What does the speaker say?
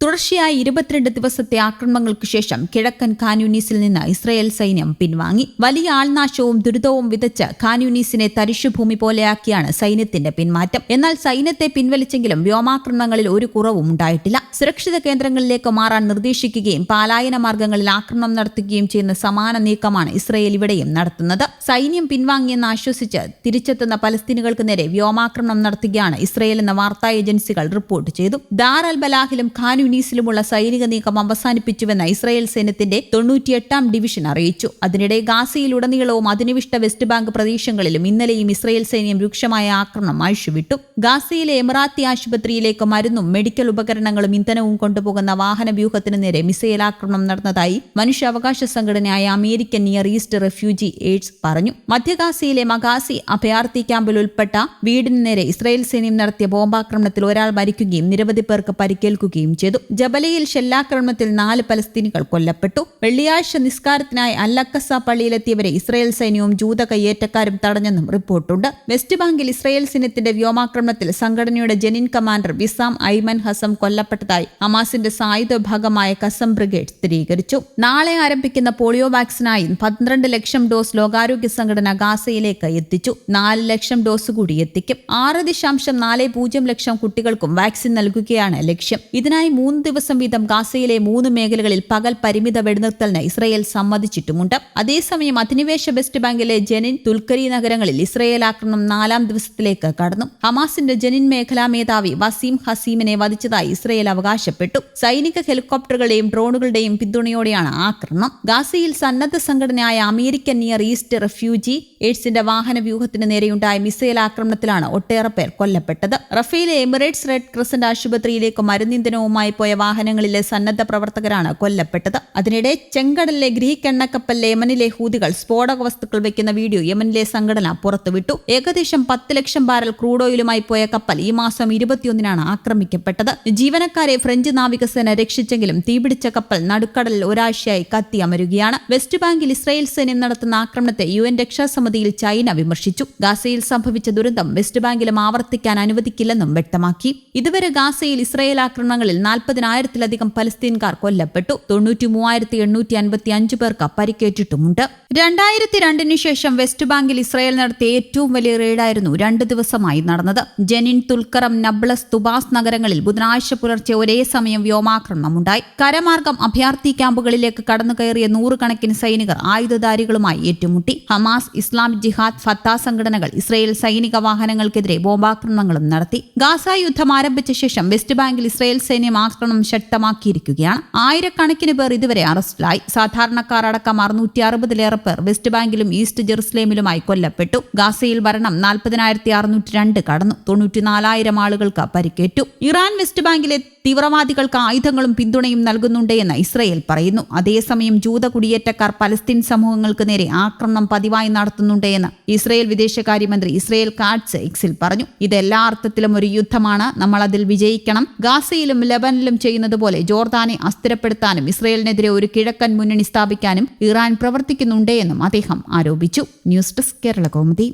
തുടർച്ചയായ ഇരുപത്തിരണ്ട് ദിവസത്തെ ആക്രമണങ്ങൾക്കു ശേഷം കിഴക്കൻ ഖാൻയൂനീസിൽ നിന്ന് ഇസ്രയേൽ സൈന്യം പിൻവാങ്ങി. വലിയ ആൾനാശവും ദുരിതവും വിതച്ച് ഖാൻയൂനീസിനെ തരിശുഭൂമി പോലെയാക്കിയാണ് സൈന്യത്തിന്റെ പിന്മാറ്റം. എന്നാൽ സൈന്യത്തെ പിൻവലിച്ചെങ്കിലും വ്യോമാക്രമണങ്ങളിൽ ഒരു കുറവും ഉണ്ടായിട്ടില്ല. സുരക്ഷിത കേന്ദ്രങ്ങളിലേക്ക് മാറാൻ നിർദ്ദേശിക്കുകയും പാലായന മാർഗങ്ങളിൽ ആക്രമണം നടത്തുകയും ചെയ്യുന്ന സമാന നീക്കമാണ് ഇസ്രയേൽ ഇവിടെയും നടത്തുന്നത്. സൈന്യം പിൻവാങ്ങിയെന്ന് ആശ്വസിച്ച് തിരിച്ചെത്തുന്ന പലസ്തീനുകൾക്ക് നേരെ വ്യോമാക്രമണം നടത്തുകയാണ് ഇസ്രയേൽ എന്ന വാർത്താ ഏജൻസികൾ റിപ്പോർട്ട് ചെയ്തു. ദാർ അൽ ബലാഹിലും ഖാൻ യുനീസിലുമുള്ള സൈനിക നീക്കം അവസാനിപ്പിച്ചുവെന്ന് ഇസ്രായേൽ സൈന്യത്തിന്റെ തൊണ്ണൂറ്റിയെട്ടാം ഡിവിഷൻ അറിയിച്ചു. അതിനിടെ ഗാസയിലുടനീളവും അധിനിവിഷ്ട വെസ്റ്റ് ബാങ്ക് പ്രദേശങ്ങളിലും ഇന്നലെയും ഇസ്രായേൽ സൈന്യം രൂക്ഷമായ ആക്രമണം അഴിച്ചുവിട്ടു ഗാസയിലെ എമറാത്തി ആശുപത്രിയിലേക്ക് മരുന്നും മെഡിക്കൽ ഉപകരണങ്ങളും ഇന്ധനവും കൊണ്ടുപോകുന്ന വാഹന വ്യൂഹത്തിന് നേരെ മിസൈൽ ആക്രമണം നടന്നതായി മനുഷ്യാവകാശ സംഘടനയായ American Near East Refugee Aids പറഞ്ഞു. മധ്യഗാസയിലെ മഗാസി അഭയാർത്ഥി ക്യാമ്പിൽ ഉൾപ്പെട്ട വീടിന് നേരെ ഇസ്രായേൽ സൈന്യം നടത്തിയ ബോംബാക്രമണത്തിൽ ഒരാൾ മരിക്കുകയും നിരവധി പേർക്ക് പരിക്കേൽക്കുകയും ചെയ്തു. ജബലയിൽ ഷെല്ലാക്രമണത്തിൽ നാല് പലസ്തീനികൾ കൊല്ലപ്പെട്ടു. വെള്ളിയാഴ്ച നിസ്കാരത്തിനായി അല്ലക്കസ പള്ളിയിലെത്തിയവരെ ഇസ്രായേൽ സൈന്യവും ജൂത കയ്യേറ്റക്കാരും തടഞ്ഞെന്നും റിപ്പോർട്ടുണ്ട്. വെസ്റ്റ് ബാങ്കിൽ ഇസ്രായേൽ സൈന്യത്തിന്റെ വ്യോമാക്രമണത്തിൽ സംഘടനയുടെ Jenin commander Wisam Ayman Hazem കൊല്ലപ്പെട്ടതായി ഹമാസിന്റെ സായുധ വിഭാഗമായ കസം ബ്രിഗേഡ് സ്ഥിരീകരിച്ചു. നാളെ ആരംഭിക്കുന്ന പോളിയോ വാക്സിനായി പന്ത്രണ്ട് ലക്ഷം ഡോസ് ലോകാരോഗ്യ സംഘടന ഗാസയിലേക്ക് എത്തിച്ചു. നാല് ലക്ഷം ഡോസ് കൂടി എത്തിക്കും. ആറ് ദശാംശം നാല് പൂജ്യം ലക്ഷം കുട്ടികൾക്കും വാക്സിൻ നൽകുകയാണ് ലക്ഷ്യം. ഇതിനായി മൂന്ന് ദിവസം വീതം ഗാസയിലെ മൂന്ന് മേഖലകളിൽ പകൽ പരിമിത വെടിനിർത്തലിന് ഇസ്രയേൽ സമ്മതിച്ചിട്ടുമുണ്ട്. അതേസമയം അധിനിവേശ വെസ്റ്റ് ബാങ്കിലെ ജനിൻ തുൽക്കരി നഗരങ്ങളിൽ ഇസ്രയേൽ ആക്രമണം നാലാം ദിവസത്തിലേക്ക് കടന്നു. ഹമാസിന്റെ ജനിൻ മേഖലാ മേധാവി വസീം ഹസീമിനെ വധിച്ചതായി ഇസ്രയേൽ അവകാശപ്പെട്ടു. സൈനിക ഹെലികോപ്റ്ററുകളുടെയും ഡ്രോണുകളുടെയും പിന്തുണയോടെയാണ് ആക്രമണം. ഗാസയിൽ സന്നദ്ധ സംഘടനയായ അമേരിക്കൻ നിയർ ഈസ്റ്റ് റെഫ്യൂജി എയ്ഡ്സിന്റെ വാഹന വ്യൂഹത്തിന് നേരെയുണ്ടായ മിസൈൽ ആക്രമണത്തിലാണ് ഒട്ടേറെ പേർ കൊല്ലപ്പെട്ടത്. റഫേലെ എമിറേറ്റ്സ് റെഡ് ക്രസന്റ് ആശുപത്രിയിലേക്ക് മരുന്നിന്ധനവുമായി പോയ വാഹനങ്ങളിലെ സന്നദ്ധ പ്രവർത്തകരാണ് കൊല്ലപ്പെട്ടത്. അതിനിടെ ചെങ്കടലിലെ ഗ്രീക്ക് എണ്ണക്കപ്പലിലെ യമനിലെ ഹൂതികൾ സ്ഫോടക വസ്തുക്കൾ വെക്കുന്ന വീഡിയോ യമനിലെ സംഘടന പുറത്തുവിട്ടു. ഏകദേശം പത്ത് ലക്ഷം ബാരൽ ക്രൂഡ് ഓയിലുമായി പോയ കപ്പൽ ഈ മാസം ഇരുപത്തിയൊന്നിനാണ് ആക്രമിക്കപ്പെട്ടത്. ജീവനക്കാരെ ഫ്രഞ്ച് നാവികസേന രക്ഷിച്ചെങ്കിലും തീപിടിച്ച കപ്പൽ നടുക്കടലിൽ ഒരാഴ്ചയായി കത്തിയമരുകയാണ് വെസ്റ്റ് ബാങ്കിൽ ഇസ്രായേൽ സൈന്യം നടത്തുന്ന ആക്രമണത്തെ യു എൻ രക്ഷാസമിതിയിൽ ചൈന വിമർശിച്ചു. ഗാസയിൽ സംഭവിച്ച ദുരന്തം വെസ്റ്റ് ബാങ്കിലും ആവർത്തിക്കാൻ അനുവദിക്കില്ലെന്നും വ്യക്തമാക്കി. ഇതുവരെ ഗാസയിൽ ഇസ്രായേൽ ആക്രമണങ്ങളിൽ നാൽപ്പതിനായിരത്തിലധികം പലസ്തീൻകാർ കൊല്ലപ്പെട്ടു. തൊണ്ണൂറ്റി മൂവായിരത്തി എണ്ണൂറ്റി അൻപത്തി അഞ്ച് പേർക്ക് പരിക്കേറ്റിട്ടുമുണ്ട്. രണ്ടായിരത്തി രണ്ടിന് ശേഷം വെസ്റ്റ് ബാങ്കിൽ ഇസ്രായേൽ നടത്തിയ ഏറ്റവും വലിയ റെയ്ഡായിരുന്നു രണ്ട് ദിവസമായി നടന്നത്. ജനിൻ തുൽക്കറം നബ്ലസ് തുബാസ് നഗരങ്ങളിൽ ബുധനാഴ്ച പുലർച്ചെ ഒരേ സമയം വ്യോമാക്രമണമുണ്ടായി. കരമാർഗം അഭയാർത്ഥി ക്യാമ്പുകളിലേക്ക് കടന്നുകയറിയ നൂറുകണക്കിന് സൈനികർ ആയുധധാരികളുമായി ഏറ്റുമുട്ടി. ഹമാസ് ഇസ്ലാമിക് ജിഹാദ് ഫത്ത സംഘടനകൾ ഇസ്രായേൽ സൈനിക വാഹനങ്ങൾക്കെതിരെ ബോംബാക്രമണങ്ങളും നടത്തി. ഗാസ യുദ്ധം ആരംഭിച്ച ശേഷം വെസ്റ്റ് ബാങ്കിൽ ഇസ്രായേൽ സൈന്യം ആക്രമണം ശക്തമാക്കിയിരിക്കുകയാണ്. ആയിരക്കണക്കിന് പേർ ഇതുവരെ അറസ്റ്റിലായി. സാധാരണക്കാർ അടക്കം അറുന്നൂറ്റി അറുപതിലേറെ പേർ വെസ്റ്റ് ബാങ്കിലും ഈസ്റ്റ് ജെറുസലേമിലുമായി കൊല്ലപ്പെട്ടു. ഗാസയിൽ ഭരണം നാൽപ്പതിനായിരത്തി അറുന്നൂറ്റി രണ്ട് കടന്നു. തൊണ്ണൂറ്റിനാലായിരം ആളുകൾക്ക് പരിക്കേറ്റു. ഇറാൻ വെസ്റ്റ് ബാങ്കിലെ തീവ്രവാദികൾക്ക് ആയുധങ്ങളും പിന്തുണയും നൽകുന്നുണ്ടെന്ന് ഇസ്രയേൽ പറയുന്നു. അതേസമയം ജൂത കുടിയേറ്റക്കാർ പലസ്തീൻ സമൂഹങ്ങൾക്ക് നേരെ ആക്രമണം പതിവായി നടത്തുന്നുണ്ടെന്ന് ഇസ്രയേൽ വിദേശകാര്യമന്ത്രി ഇസ്രയേൽ കാട്സ് എക്സിൽ പറഞ്ഞു. ഇതെല്ലാ അർത്ഥത്തിലും ഒരു യുദ്ധമാണ്. നമ്മൾ അതിൽ വിജയിക്കണം. ഗാസയിലും ലബനിലും ചെയ്യുന്നത് പോലെ ജോർദാനെ അസ്ഥിരപ്പെടുത്താനും ഇസ്രയേലിനെതിരെ ഒരു കിഴക്കൻ മുന്നണി സ്ഥാപിക്കാനും ഇറാൻ പ്രവർത്തിക്കുന്നുണ്ടേയെന്നും അദ്ദേഹം ആരോപിച്ചു. News desk Kerala Kaumudi.